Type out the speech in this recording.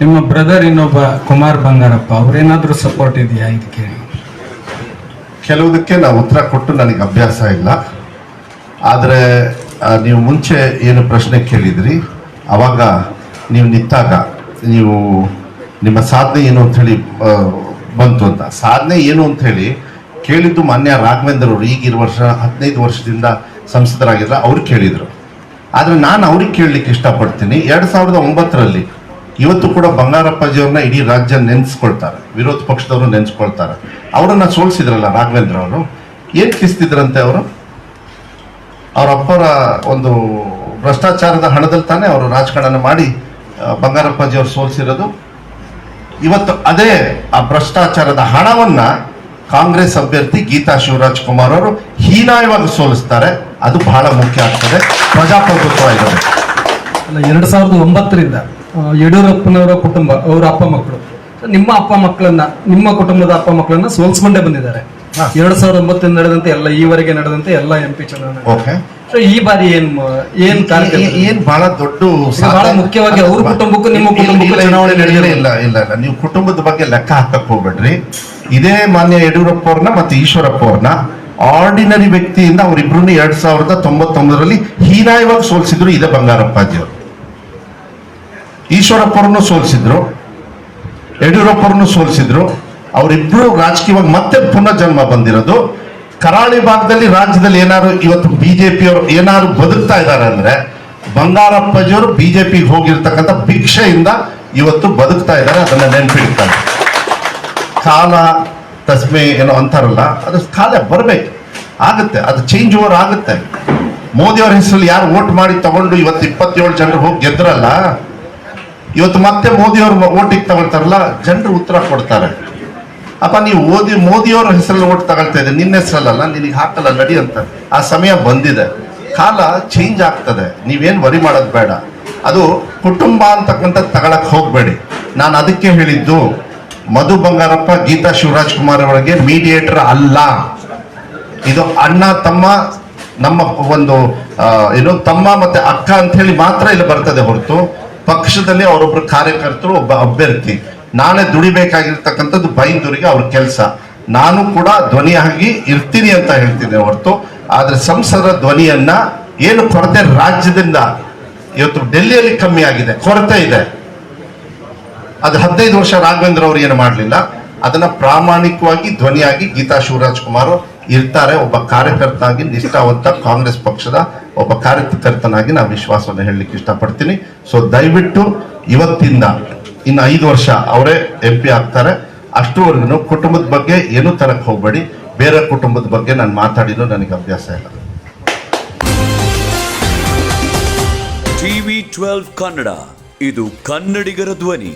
ನಿಮ್ಮ ಬ್ರದರ್ ಇನ್ನೊಬ್ಬ ಕುಮಾರ್ ಬಂಗಾರಪ್ಪ, ಅವರೇನಾದರೂ ಸಪೋರ್ಟ್ ಇದೆಯಾ ಇದಕ್ಕೆ ಕೆಲವುದಕ್ಕೆ ನಾವು ಉತ್ತರ ಕೊಟ್ಟು ನನಗೆ ಅಭ್ಯಾಸ ಇಲ್ಲ. ಆದರೆ ನೀವು ಮುಂಚೆ ಏನು ಪ್ರಶ್ನೆ ಕೇಳಿದ್ರಿ, ಅವಾಗ ನೀವು ನಿಂತಾಗ ನೀವು ನಿಮ್ಮ ಸಾಧನೆ ಏನು ಅಂಥೇಳಿ ಬಂತು ಅಂತ. ಸಾಧನೆ ಏನು ಅಂಥೇಳಿ ಕೇಳಿದ್ದು ಮಾನ್ಯ ರಾಘವೇಂದ್ರ ಅವರು ಈಗಿರೋ ವರ್ಷ, ಹದಿನೈದು ವರ್ಷದಿಂದ ಸಂಸದರಾಗಿದ್ದ ಅವ್ರು ಕೇಳಿದರು. ಆದರೆ ನಾನು ಅವ್ರಿಗೆ ಕೇಳಲಿಕ್ಕೆ ಇಷ್ಟಪಡ್ತೀನಿ. ಎರಡು ಸಾವಿರದ ಒಂಬತ್ತರಲ್ಲಿ ಇವತ್ತು ಕೂಡ ಬಂಗಾರಪ್ಪಾಜಿ ಅವ್ರನ್ನ ಇಡೀ ರಾಜ್ಯ ನೆನೆಸ್ಕೊಳ್ತಾರೆ. ವಿರೋಧ ಪಕ್ಷದವರು ನೆನೆಸ್ಕೊಳ್ತಾರೆ. ಅವರನ್ನ ಸೋಲಿಸಿದ್ರಲ್ಲ ರಾಘವೇಂದ್ರ ಅವರು? ಏನ್ ಕಿಸ್ತಿದ್ರಂತೆ ಅವರು? ಅವರ ಅಪ್ಪರ ಒಂದು ಭ್ರಷ್ಟಾಚಾರದ ಹಣದಲ್ಲಿ ತಾನೇ ಅವರು ರಾಜಕಾರಣ ಮಾಡಿ ಬಂಗಾರಪ್ಪಾಜಿ ಅವರು ಸೋಲಿಸಿರೋದು? ಇವತ್ತು ಅದೇ ಆ ಭ್ರಷ್ಟಾಚಾರದ ಹಣವನ್ನ ಕಾಂಗ್ರೆಸ್ ಅಭ್ಯರ್ಥಿ ಗೀತಾ ಶಿವರಾಜ್ ಕುಮಾರ್ ಅವರು ಹೀನಾಯವಾಗಿ ಸೋಲಿಸ್ತಾರೆ. ಅದು ಬಹಳ ಮುಖ್ಯ ಆಗ್ತದೆ. ಪ್ರಜಾಪ್ರಭುತ್ವ ಇರೋದು. ಎರಡ್ ಸಾವಿರದ ಒಂಬತ್ತರಿಂದ ಯಡಿಯೂರಪ್ಪನವರ ಕುಟುಂಬ ಅವರ ಅಪ್ಪ ಮಕ್ಕಳು. ನಿಮ್ಮ ಅಪ್ಪ ಮಕ್ಕಳನ್ನ ನಿಮ್ಮ ಕುಟುಂಬದ ಅಪ್ಪ ಮಕ್ಕಳನ್ನ ಸೋಲ್ಸ್ಕೊಂಡೇ ಬಂದಿದ್ದಾರೆ. ಎರಡ್ ಸಾವಿರದ ಒಂಬತ್ತರಿಂದ ನಡೆದಂತೆ ಎಲ್ಲ ಈವರೆಗೆ ನಡೆದಂತೆ ಎಲ್ಲ ಎಂ ಪಿ ಚುನಾವಣೆ. ಸೊ ಈ ಬಾರಿ ಏನ್ ಏನ್ ಏನ್ ಬಹಳ ದೊಡ್ಡ ಬಹಳ ಮುಖ್ಯವಾಗಿ ಅವ್ರ ಕುಟುಂಬಕ್ಕೂ ನಿಮ್ಮ ಕುಟುಂಬಕ್ಕೂ ಚುನಾವಣೆ ನಡೆಯಲೇ ಇಲ್ಲ ಇಲ್ಲ ಇಲ್ಲ. ನೀವು ಕುಟುಂಬದ ಬಗ್ಗೆ ಲೆಕ್ಕ ಹಾಕಕ್ ಹೋಗ್ಬೇಡ್ರಿ. ಇದೇ ಮಾನ್ಯ ಯಡಿಯೂರಪ್ಪ ಅವ್ರನ್ನ ಮತ್ತೆ ಈಶ್ವರಪ್ಪ ಅವ್ರನ್ನ ಆರ್ಡಿನರಿ ವ್ಯಕ್ತಿಯಿಂದ ಅವರಿಬ್ರು ಎರಡ್ ಸಾವಿರದ ತೊಂಬತ್ತೊಂದರಲ್ಲಿ ಹೀನಾಯವಾಗಿ ಸೋಲಿಸಿದ್ರು ಇದೇ ಬಂಗಾರಪ್ಪಾಜಿ ಅವರು ಈಶ್ವರಪ್ಪ ಅವ್ರನ್ನು ಸೋಲಿಸಿದ್ರು, ಯಡಿಯೂರಪ್ಪರನ್ನು ಸೋಲಿಸಿದ್ರು ಅವರಿಬ್ಬರು ರಾಜಕೀಯವಾಗಿ ಮತ್ತೆ ಪುನರ್ಜನ್ಮ ಬಂದಿರೋದು. ಕರಾಳಿ ಭಾಗದಲ್ಲಿ ರಾಜ್ಯದಲ್ಲಿ ಏನಾದ್ರು ಇವತ್ತು ಬಿಜೆಪಿಯವರು ಏನಾದ್ರು ಬದುಕ್ತಾ ಇದ್ದಾರೆ ಅಂದ್ರೆ ಬಂಗಾರಪ್ಪಜಿಯವರು ಬಿಜೆಪಿಗೆ ಹೋಗಿರ್ತಕ್ಕಂಥ ಭಿಕ್ಷೆಯಿಂದ ಇವತ್ತು ಬದುಕ್ತಾ ಇದ್ದಾರೆ, ಅದನ್ನ ನೆನ್ಪಿಡ್ತಾರೆ. ಕಾಲ, ತಸ್ಮೆ ಏನೋ ಅಂತಾರಲ್ಲ, ಅದು ಕಾಲ ಬರಬೇಕು, ಆಗುತ್ತೆ, ಅದು ಚೇಂಜ್ ಓವರ್ ಆಗುತ್ತೆ. ಮೋದಿಯವರ ಹೆಸರಲ್ಲಿ ಯಾರು ವೋಟ್ ಮಾಡಿ ತಗೊಂಡು ಇವತ್ತು ಇಪ್ಪತ್ತೇಳು ಜನರು ಹೋಗಿ ಗೆದ್ರಲ್ಲ ಇವತ್ತು ಮತ್ತೆ ಮೋದಿಯವರು ಓಟಿಗೆ ತಗೊಳ್ತಾರಲ್ಲ ಜನರು ಉತ್ತರ ಕೊಡ್ತಾರೆ. ಅಪ್ಪ, ನೀವು ಓದಿ, ಮೋದಿಯವ್ರ ಹೆಸರಲ್ಲಿ ಓಟ್ ತಗೊಳ್ತಾ ಇದ್ದೆ ನಿನ್ನ ಹೆಸರಲ್ಲ ನಿನಗೆ ಹಾಕಲ್ಲ, ನಡಿ ಅಂತ. ಆ ಸಮಯ ಬಂದಿದೆ. ಕಾಲ ಚೇಂಜ್ ಆಗ್ತದೆ. ನೀವೇನು ವರಿ ಮಾಡೋದು ಬೇಡ. ಅದು ಕುಟುಂಬ ಅಂತಕ್ಕಂಥದ್ದು ತಗೊಳಕ್ಕೆ ಹೋಗಬೇಡಿ. ನಾನು ಅದಕ್ಕೆ ಹೇಳಿದ್ದು, ಮಧು ಬಂಗಾರಪ್ಪ, ಗೀತಾ ಶಿವರಾಜ್ ಕುಮಾರ್ ಅವರಿಗೆ ಮೀಡಿಯೇಟರ್ ಅಲ್ಲ. ಇದು ಅಣ್ಣ, ತಮ್ಮ, ನಮ್ಮ ಒಂದು ಏನು, ತಮ್ಮ ಮತ್ತೆ ಅಕ್ಕ ಅಂತ ಮಾತ್ರ ಇಲ್ಲಿ ಬರ್ತದೆ ಹೊರತು. ಪಕ್ಷದಲ್ಲಿ ಅವರೊಬ್ಬರು ಕಾರ್ಯಕರ್ತರು, ಒಬ್ಬ ಅಭ್ಯರ್ಥಿ. ನಾಳೆ ದುಡಿಬೇಕಾಗಿರ್ತಕ್ಕಂಥದ್ದು ಬೈಂದೂರಿಗೆ ಅವ್ರ ಕೆಲಸ. ನಾನು ಕೂಡ ಧ್ವನಿಯಾಗಿ ಇರ್ತೀನಿ ಅಂತ ಹೇಳ್ತೀನಿ ಹೊರತು. ಆದರೆ ಸಂಸದರ ಧ್ವನಿಯನ್ನ ಏನು ಕೊರತೆ ರಾಜ್ಯದಿಂದ ಇವತ್ತು ಡೆಲ್ಲಿಯಲ್ಲಿ ಕಮ್ಮಿ ಆಗಿದೆ, ಕೊರತೆ ಇದೆ. ಅದು ಹದಿನೈದು ವರ್ಷ ರಾಘವೇಂದ್ರ ಅವರು ಏನು ಮಾಡಲಿಲ್ಲ. ಅದನ್ನ ಪ್ರಾಮಾಣಿಕವಾಗಿ ಧ್ವನಿಯಾಗಿ ಗೀತಾ ಶಿವರಾಜ್ ಕುಮಾರ್ ಇರ್ತಾರೆ. ಒಬ್ಬ ಕಾರ್ಯಕರ್ತಾಗಿ ನಿಷ್ಠಾವಂತ ಕಾಂಗ್ರೆಸ್ ಪಕ್ಷದ ಒಬ್ಬ ಕಾರ್ಯಕರ್ತನಾಗಿ ನಾನು ವಿಶ್ವಾಸವನ್ನು ಹೇಳಲಿಕ್ಕೆ ಇಷ್ಟಪಡ್ತೀನಿ. ಸೊ ದಯವಿಟ್ಟು ಇವತ್ತಿಂದ ಇನ್ನು ಐದು ವರ್ಷ ಅವರೇ ಎಂ ಪಿ ಆಗ್ತಾರೆ. ಅಷ್ಟುವರೆಗೂ ಕುಟುಂಬದ ಬಗ್ಗೆ ಏನೂ ತರಕ್ಕೆ ಹೋಗಬೇಡಿ. ಬೇರೆ ಕುಟುಂಬದ ಬಗ್ಗೆ ನಾನು ಮಾತಾಡಿದ್ದು ನನಗೆ ಅಭ್ಯಾಸ ಇಲ್ಲ. ಟಿವಿ ಟ್ವೆಲ್ವ್ ಕನ್ನಡ, ಇದು ಕನ್ನಡಿಗರ ಧ್ವನಿ.